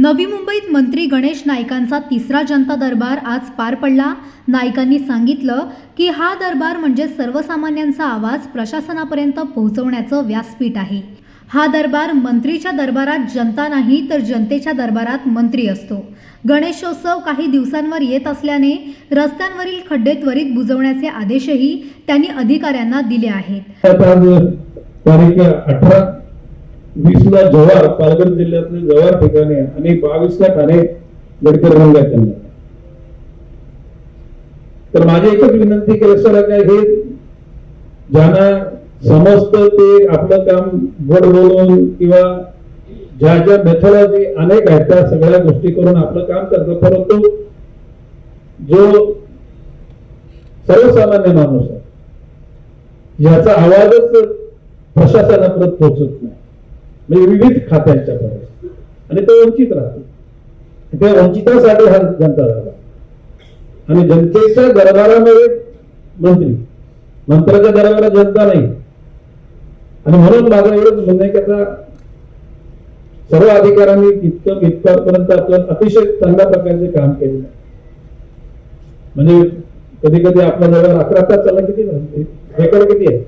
नवी मुंबईत मंत्री गणेश नाईकांचा तिसरा जनता दरबार आज पार पडला. नाईकांनी सांगितलं की हा दरबार म्हणजे सर्वसामान्यांचा आवाज प्रशासनापर्यंत पोहोचवण्याचं व्यासपीठ आहे. हा दरबार मंत्रीच्या दरबारात जनता नाही तर जनतेच्या दरबारात मंत्री असतो. गणेशोत्सव काही दिवसांवर येत असल्याने रस्त्यांवरील खड्डे त्वरित बुजवण्याचे आदेशही त्यांनी अधिकाऱ्यांना दिले आहेत. वीसला आज जव्हार पालघर जिल्ह्यातले जव्हार ठिकाणी आणि बावीस ला ठाणे गडकर रंगात त्यांना तर माझी एकच विनंती की सर काय हे ज्यांना समजतं ते आपलं काम गोड बोलून किंवा ज्या ज्या मेथॉलॉजी अनेक आहेत त्या सगळ्या गोष्टी करून आपलं काम करतं. परंतु जो सर्वसामान्य माणूस आहे याचा आवाजच प्रशासनापर्यंत पोहोचत नाही. म्हणजे विविध खात्यांच्या आणि तो वंचित राहतो त्या वंचितासाठी हा जनता झाला आणि जनतेच्या दरबारामध्ये मंत्री. मंत्र्याच्या दरबारात जनता नाही. आणि म्हणून माझं एवढंच म्हणणं आहे की आता सर्व अधिकाऱ्यांनी तितकं इतपर्यंत आपलं अतिशय चांगल्या प्रकारचे काम केलेलं म्हणजे कधी कधी आपल्या जवळ अकरा तास चालला किती रेकॉर्ड किती आहे?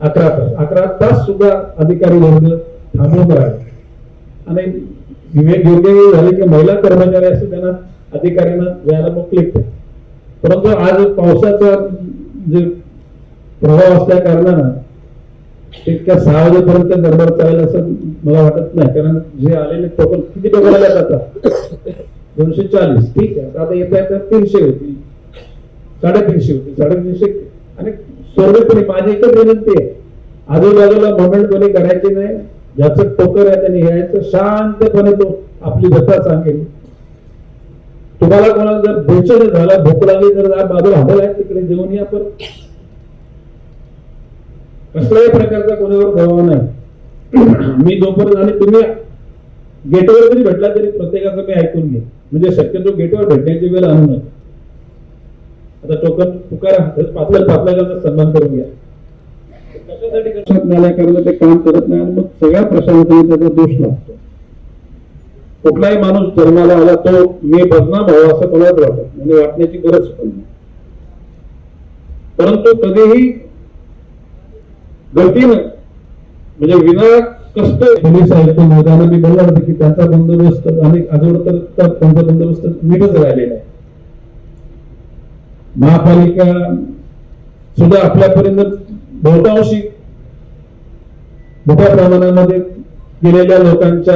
अकरा तास. अकरा तास सुद्धा अधिकारी वर्ग आणि विवेक योग्य झाले की महिला कर्मचारी असं त्यांना अधिकाऱ्यांना जायला मोकळे परंतु आज पावसाचा जे प्रभाव असल्या कारणानं इतक्या सहा वाजेपर्यंत दरबार चालेल असं मला वाटत नाही. कारण जे आलेले टोकन किती टोकन आले आता दोनशे चाळीस. ठीक आहे. आता येता येता तीनशे होती. साडेतीनशे होती. साडेतीनशे. आणि सर्वपणे माझी एकच विनंती आहे. आजूबाजूला मोमेंट कोणी करायची नाही. ज्याचं टोकर आहे त्याने यायचं शांतपणे तो आपली व्यथा सांगेल. तुम्हाला कोणाला जर बेचैन झाला भूक लागली तर बाजूला हॉटेल आहे तिकडे जेवण या पर कसल्याही प्रकारचा कोणावर दबाव नाही. मी जोपर्यंत आणि तुम्ही गेटवर जरी भेटला तरी प्रत्येकाचं मी ऐकून घे म्हणजे शक्यतो गेटवर भेटण्याची वेळ आणू नका. आता टोकन पुकारा पातळ पाचव्या सन्मान करून घ्या कशासाठी कशात ते काम करत नाही आणि मग सगळ्या प्रशासनाने त्याचा दोष लागतो. कुठलाही माणूस जन्माला आला तो मी बदनाम व्हावा असं कोणालाच वाटत म्हणजे वाटण्याची गरज पण नाही. परंतु कधीही गतीनं म्हणजे विना कष्ट पोलीस आयुक्त मैदाना मी बोलला होते की त्यांचा बंदोबस्त आणि अजून तर त्यांचा बंदोबस्त नीटच राहिलेला आहे. महापालिका सुद्धा आपल्यापर्यंत बहुतांशी मोठ्या प्रमाणामध्ये गेलेल्या लोकांच्या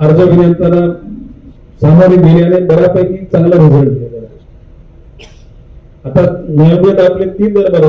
अर्ज विनंत्यांना सामोरे गेल्याने बऱ्यापैकी चांगला रिझल्ट दिलेला आहे आता नियमित आपले तीन दर